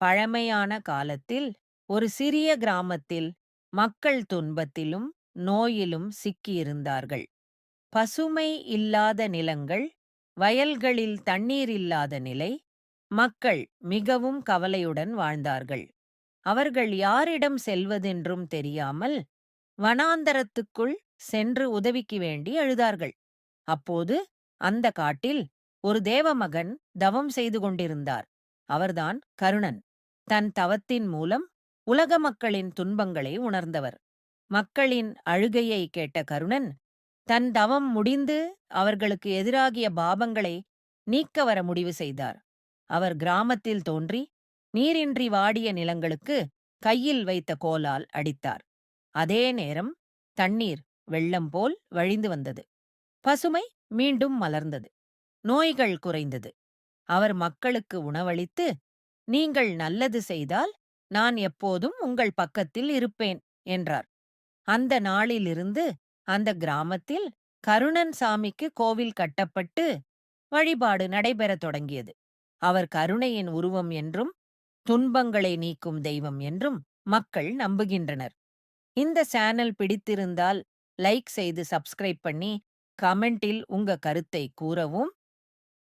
பழமையான காலத்தில் ஒரு சிறிய கிராமத்தில் மக்கள் துன்பத்திலும் நோயிலும் சிக்கியிருந்தார்கள். பசுமை இல்லாத நிலங்கள் வயல்களில் தண்ணீர் இல்லாத நிலை மக்கள் மிகவும் கவலையுடன் வாழ்ந்தார்கள். அவர்கள் யாரிடம் செல்வதென்றும் தெரியாமல் வனாந்தரத்துக்குள் சென்று உதவிக்கு வேண்டி அழுதார்கள். அப்போது அந்த காட்டில் ஒரு தேவமகன் தவம் செய்து கொண்டிருந்தார். அவர்தான் கருணன். தன் தவத்தின் மூலம் உலக மக்களின் துன்பங்களை உணர்ந்தவர். மக்களின் அழுகையை கேட்ட கருணன் தன் தவம் முடிந்து அவர்களுக்கு எதிராகிய பாபங்களை நீக்க வர முடிவு செய்தார். அவர் கிராமத்தில் தோன்றி நீரின்றி வாடிய நிலங்களுக்கு கையில் வைத்த கோலால் அடித்தார். அதே நேரம் தண்ணீர் வெள்ளம் போல் வழிந்து வந்தது. பசுமை மீண்டும் மலர்ந்தது. நோய்கள் குறைந்தது. அவர் மக்களுக்கு உணவளித்து நீங்கள் நல்லது செய்தால் நான் எப்போதும் உங்கள் பக்கத்தில் இருப்பேன் என்றார். அந்த நாளிலிருந்து அந்த கிராமத்தில் கருணன் சாமிக்கு கோவில் கட்டப்பட்டு வழிபாடு நடைபெறத் தொடங்கியது. அவர் கருணையின் உருவம் என்றும் துன்பங்களை நீக்கும் தெய்வம் என்றும் மக்கள் நம்புகின்றனர். இந்த சேனல் பிடித்திருந்தால் லைக் செய்து சப்ஸ்கிரைப் பண்ணி கமெண்டில் உங்க கருத்தை கூறவும்